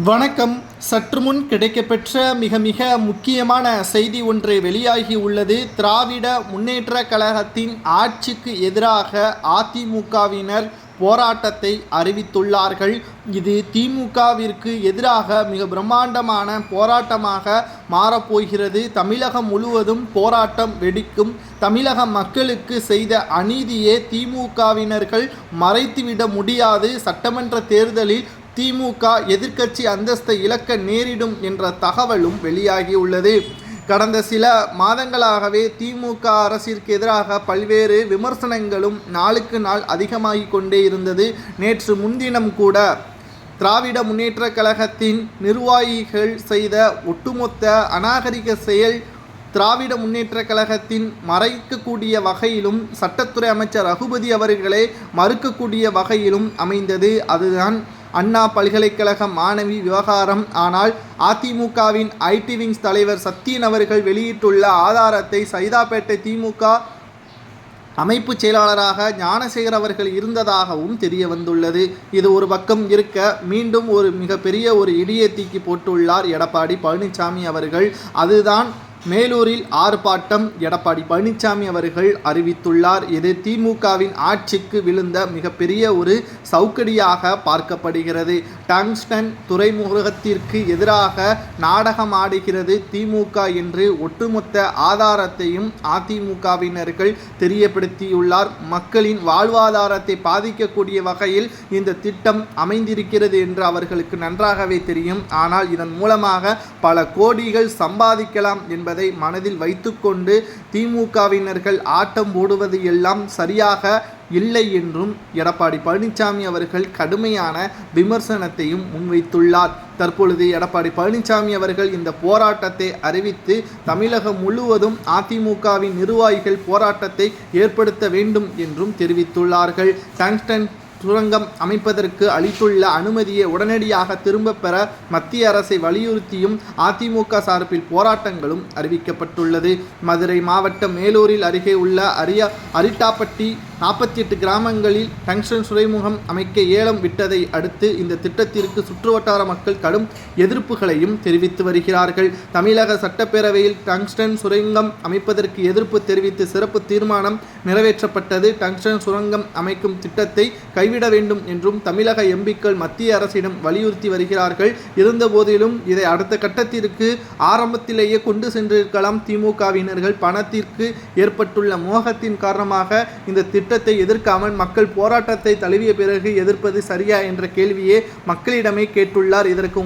வணக்கம். சற்று முன் கிடைக்கப்பெற்ற மிக மிக முக்கியமான செய்தி ஒன்று வெளியாகி உள்ளது. திராவிட முன்னேற்ற கழகத்தின் ஆட்சிக்கு எதிராக அதிமுகவினர் போராட்டத்தை அறிவித்துள்ளார்கள். இது திமுகவிற்கு எதிராக மிக பிரம்மாண்டமான போராட்டமாக மாறப்போகிறது. தமிழகம் முழுவதும் போராட்டம் வெடிக்கும். தமிழக மக்களுக்கு செய்த அநீதியை திமுகவினர்கள் மறைத்துவிட முடியாது. சட்டமன்ற தேர்தலில் திமுக எதிர்க்கட்சி அந்தஸ்தை இழக்க நேரிடும் என்ற தகவலும் வெளியாகியுள்ளது. கடந்த சில மாதங்களாகவே திமுக அரசிற்கு எதிராக பல்வேறு விமர்சனங்களும் நாளுக்கு நாள் அதிகமாகிக் கொண்டே இருந்தது. நேற்று முன்தினம் கூட திராவிட முன்னேற்றக் கழகத்தின் நிர்வாகிகள் செய்த ஒட்டுமொத்த அநாகரிக செயல் திராவிட முன்னேற்றக் கழகத்தின் மறைக்கக்கூடிய வகையிலும் சட்டத்துறை அமைச்சர் ரகுபதி அவர்களை மறுக்கக்கூடிய வகையிலும் அமைந்தது. அதுதான் அண்ணா பல்கலைக்கழக மாணவி விவகாரம். ஆனால் அதிமுகவின் ஐடி விங்ஸ் தலைவர் சத்தியன் அவர்கள் வெளியிட்டுள்ள ஆதாரத்தை சைதாப்பேட்டை திமுக அமைப்பு செயலாளராக ஞானசேகர் அவர்கள் இருந்ததாகவும் தெரிய வந்துள்ளது இது ஒரு பக்கம் இருக்க மீண்டும் ஒரு மிகப்பெரிய ஒரு இடியை தீக்கி போட்டுள்ளார் எடப்பாடி பழனிசாமி அவர்கள். அதுதான் மேலூரில் ஆர்ப்பாட்டம். எடப்பாடி பழனிசாமி அவர்கள் அறிவித்துள்ளார். இது திமுகவின் ஆட்சிக்கு விழுந்த மிகப்பெரிய ஒரு சவுக்கடியாக பார்க்கப்படுகிறது. டங்ஸ்டன் துறைமுகத்திற்கு எதிராக நாடகம் ஆடுகிறது திமுக என்று ஒட்டுமொத்த ஆதாரத்தையும் அதிமுகவினர்கள் தெரியப்படுத்தியுள்ளார். மக்களின் வாழ்வாதாரத்தை பாதிக்கக்கூடிய வகையில் இந்த திட்டம் அமைந்திருக்கிறது என்று அவர்களுக்கு நன்றாகவே தெரியும். ஆனால் இதன் மூலமாக பல கோடிகள் சம்பாதிக்கலாம் என்பதை மனதில் வைத்துக்கொண்டு திமுகவினர்கள் ஆட்டம் போடுவது எல்லாம் சரியாக இல்லை என்றும் எடப்பாடி பழனிசாமி அவர்கள் கடுமையான விமர்சனத்தையும் முன்வைத்துள்ளார். தற்பொழுது எடப்பாடி பழனிசாமி அவர்கள் இந்த போராட்டத்தை அறிவித்து தமிழகம் முழுவதும் அதிமுகவின் நிர்வாகிகள் போராட்டத்தை ஏற்படுத்த வேண்டும் என்றும் தெரிவித்துள்ளார்கள். டங்ஸ்டன் சுரங்கம் அமைப்பதற்கு அளித்துள்ள அனுமதியை உடனடியாக திரும்பப் பெற மத்திய அரசை வலியுறுத்தியும் அதிமுக சார்பில் போராட்டங்களும் அறிவிக்கப்பட்டுள்ளது. மதுரை மாவட்டம் மேலூரில் அருகே உள்ள அரிய அரிட்டாப்பட்டி நாற்பத்தி எட்டு கிராமங்களில் டங்ஸ்டன் சுரைமுகம் அமைக்க ஏலம் விட்டதை அடுத்து இந்த திட்டத்திற்கு சுற்றுவட்டார மக்கள் கடும் எதிர்ப்புகளையும் தெரிவித்து வருகிறார்கள். தமிழக சட்டப்பேரவையில் டங்ஸ்டன் சுரங்கம் அமைப்பதற்கு எதிர்ப்பு தெரிவித்து சிறப்பு தீர்மானம் நிறைவேற்றப்பட்டது. டங்ஸ்டன் சுரங்கம் அமைக்கும் திட்டத்தை கைவிட வேண்டும் என்றும் தமிழக எம்பிக்கள் மத்திய அரசிடம் வலியுறுத்தி வருகிறார்கள். இருந்தபோதிலும் இதை அடுத்த கட்டத்திற்கு ஆரம்பத்திலேயே கொண்டு சென்றிருக்கலாம். திமுகவினர்கள் பணத்திற்கு ஏற்பட்டுள்ள மோகத்தின் காரணமாக இந்த திட்டம் திட்டத்தை எதிர்க்காமல் மக்கள் போராட்டத்தை தழுவிய பிறகு எதிர்ப்பது சரியா என்ற கேள்வியே மக்களிடமே கேட்டுள்ளார். இதற்கு